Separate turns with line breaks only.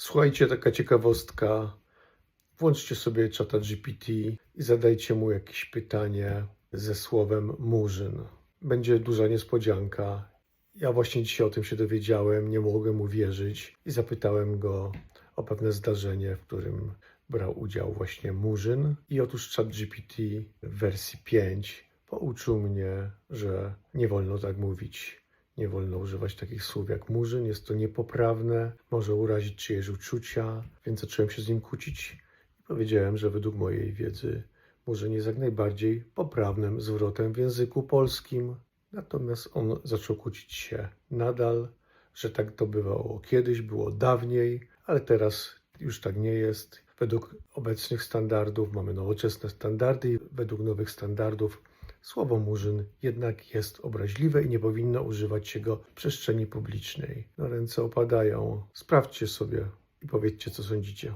Słuchajcie, taka ciekawostka. Włączcie sobie czata GPT i zadajcie mu jakieś pytanie ze słowem murzyn. Będzie duża niespodzianka. Ja właśnie dzisiaj o tym się dowiedziałem, nie mogłem uwierzyć i zapytałem go o pewne zdarzenie, w którym brał udział właśnie murzyn. I otóż czat GPT w wersji 5 pouczył mnie, że nie wolno tak mówić. Nie wolno używać takich słów jak murzyn, jest to niepoprawne, może urazić czyjeś uczucia, więc zacząłem się z nim kłócić i powiedziałem, że według mojej wiedzy murzyn jest jak najbardziej poprawnym zwrotem w języku polskim. Natomiast on zaczął kłócić się nadal, że tak to bywało kiedyś, było dawniej, ale teraz już tak nie jest. Według obecnych standardów mamy nowoczesne standardy i według nowych standardów Słowo murzyn jednak jest obraźliwe i nie powinno używać się go w przestrzeni publicznej. No ręce opadają. Sprawdźcie sobie i powiedzcie, co sądzicie.